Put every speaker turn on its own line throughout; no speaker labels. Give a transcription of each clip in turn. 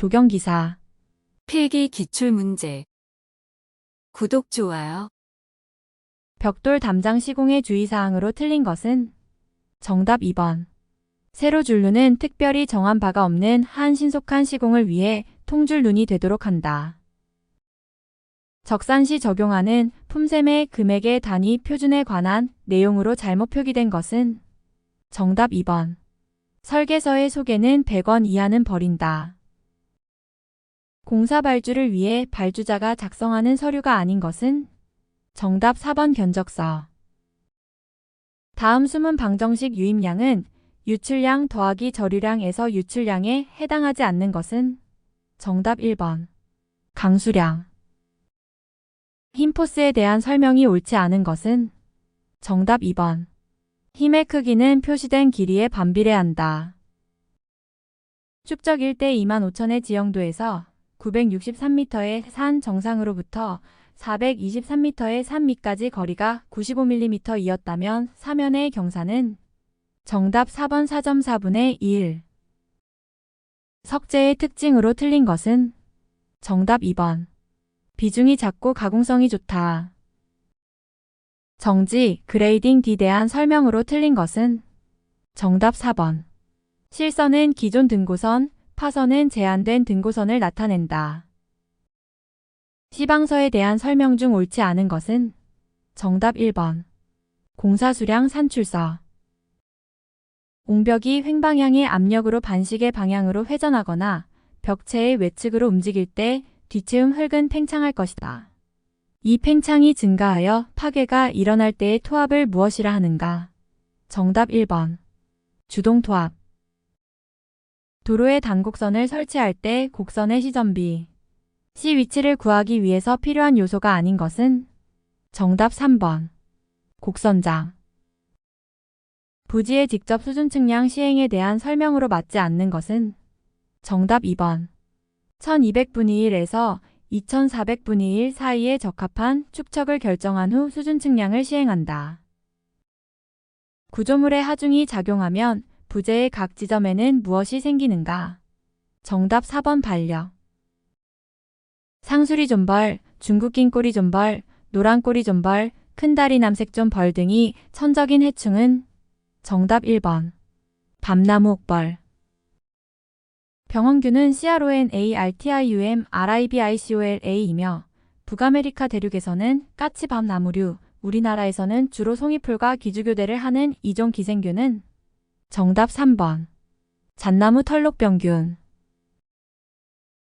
조경기사.
필기 기출문제. 구독, 좋아요.
벽돌 담장 시공의 주의사항으로 틀린 것은 정답 2번. 세로 줄눈은 특별히 정한 바가 없는 한 신속한 시공을 위해 통줄 눈이 되도록 한다. 적산시 적용하는 품셈의 금액의 단위 표준에 관한 내용으로 잘못 표기된 것은 정답 2번. 설계서의 소개는 100원 이하는 버린다. 공사 발주를 위해 발주자가 작성하는 서류가 아닌 것은 정답 4번 견적서. 다음 수문 방정식 유입량은 유출량 더하기 저류량에서 유출량에 해당하지 않는 것은 정답 1번. 강수량. 힘포스에 대한 설명이 옳지 않은 것은 정답 2번. 힘의 크기는 표시된 길이에 반비례한다. 축적 일대 2만 5천의 지형도에서 963m의 산 정상으로부터 423m의 산 밑까지 거리가 95mm이었다면 사면의 경사는 정답 4번 4.4분의 1. 석재의 특징으로 틀린 것은 정답 2번. 비중이 작고 가공성이 좋다. 정지, 그레이딩 D 대한 설명으로 틀린 것은 정답 4번. 실선은 기존 등고선, 파선은 제한된 등고선을 나타낸다. 시방서에 대한 설명 중 옳지 않은 것은 정답 1번. 공사수량 산출서. 옹벽이 횡방향의 압력으로 반시계 방향으로 회전하거나 벽체의 외측으로 움직일 때 뒤체움 흙은 팽창할 것이다. 이 팽창이 증가하여 파괴가 일어날 때의 토합을 무엇이라 하는가? 정답 1번. 주동토합. 도로에 단곡선을 설치할 때 곡선의 시전비. 시 위치를 구하기 위해서 필요한 요소가 아닌 것은 정답 3번. 곡선장. 부지의 직접 수준 측량 시행에 대한 설명으로 맞지 않는 것은 정답 2번. 1200분의 1에서 2400분의 1 사이에 적합한 축척을 결정한 후 수준 측량을 시행한다. 구조물의 하중이 작용하면 부재의 각 지점에는 무엇이 생기는가? 정답 4번 반력. 상수리 존벌, 중국 긴꼬리 존벌, 노란 꼬리 존벌, 큰 다리 남색존 벌 등이 천적인 해충은 정답 1번. 밤나무 옥벌. 병원균은 CRONARTIUM RIBICOLA이며 북아메리카 대륙에서는 까치 밤나무류, 우리나라에서는 주로 송이풀과 기주교대를 하는 이종 기생균은 정답 3번. 잣나무 털록병균.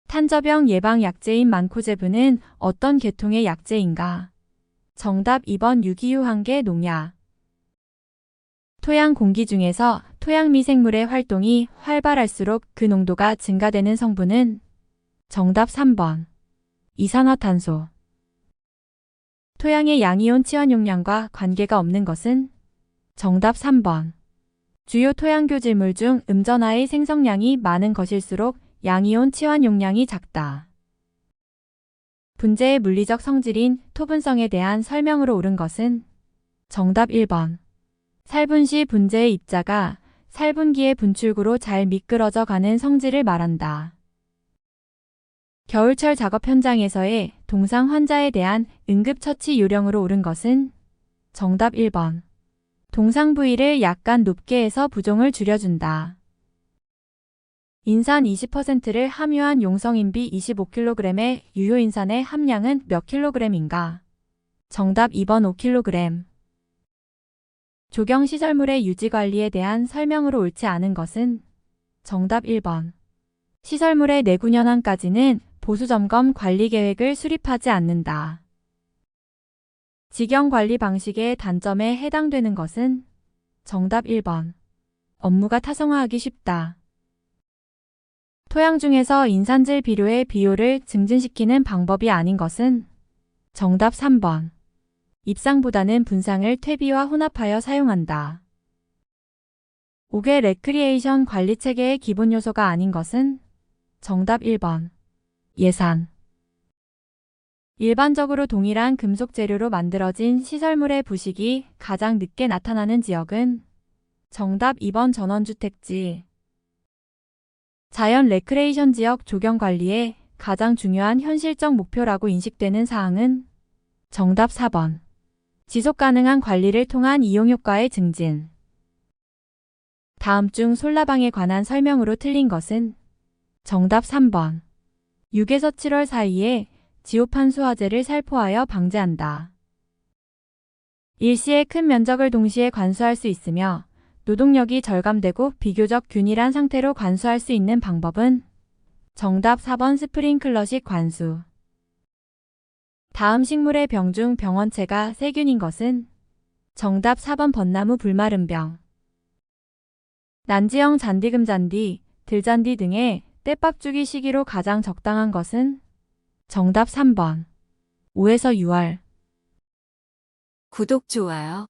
탄저병 예방 약제인 만코제브는 어떤 계통의 약제인가? 정답 2번 유기유 한계 농약. 토양 공기 중에서 토양 미생물의 활동이 활발할수록 그 농도가 증가되는 성분은 정답 3번. 이산화탄소. 토양의 양이온 치환 용량과 관계가 없는 것은 정답 3번. 주요 토양교질물 중 음전하의 생성량이 많은 것일수록 양이온 치환 용량이 작다. 분재의 물리적 성질인 토분성에 대한 설명으로 옳은 것은 정답 1번. 살분 시 분재의 입자가 살분기의 분출구로 잘 미끄러져 가는 성질을 말한다. 겨울철 작업 현장에서의 동상 환자에 대한 응급처치 요령으로 옳은 것은 정답 1번. 동상 부위를 약간 높게 해서 부종을 줄여준다. 인산 20%를 함유한 용성인비 25kg의 유효인산의 함량은 몇 킬로그램인가? 정답 2번 5kg. 조경 시설물의 유지관리에 대한 설명으로 옳지 않은 것은 정답 1번. 시설물의 내구년한까지는 보수점검 관리계획을 수립하지 않는다. 직영 관리 방식의 단점에 해당되는 것은 정답 1번. 업무가 타성화하기 쉽다. 토양 중에서 인산질 비료의 비효를 증진시키는 방법이 아닌 것은 정답 3번. 입상보다는 분상을 퇴비와 혼합하여 사용한다. 5개 레크리에이션 관리 체계의 기본 요소가 아닌 것은 정답 1번. 예산. 일반적으로 동일한 금속 재료로 만들어진 시설물의 부식이 가장 늦게 나타나는 지역은 정답 2번 전원주택지. 자연 레크레이션 지역 조경 관리의 가장 중요한 현실적 목표라고 인식되는 사항은 정답 4번. 지속 가능한 관리를 통한 이용 효과의 증진. 다음 중 솔라방에 관한 설명으로 틀린 것은 정답 3번. 6에서 7월 사이에 지오판 수화제를 살포하여 방제한다. 일시에 큰 면적을 동시에 관수할 수 있으며 노동력이 절감되고 비교적 균일한 상태로 관수할 수 있는 방법은 정답 4번 스프링클러식 관수. 다음 식물의 병 중 병원체가 세균인 것은 정답 4번 벚나무 불마름병. 난지형 잔디금잔디, 들잔디 등의 때밥 주기 시기로 가장 적당한 것은 정답 3번. 5에서 6월.
구독, 좋아요.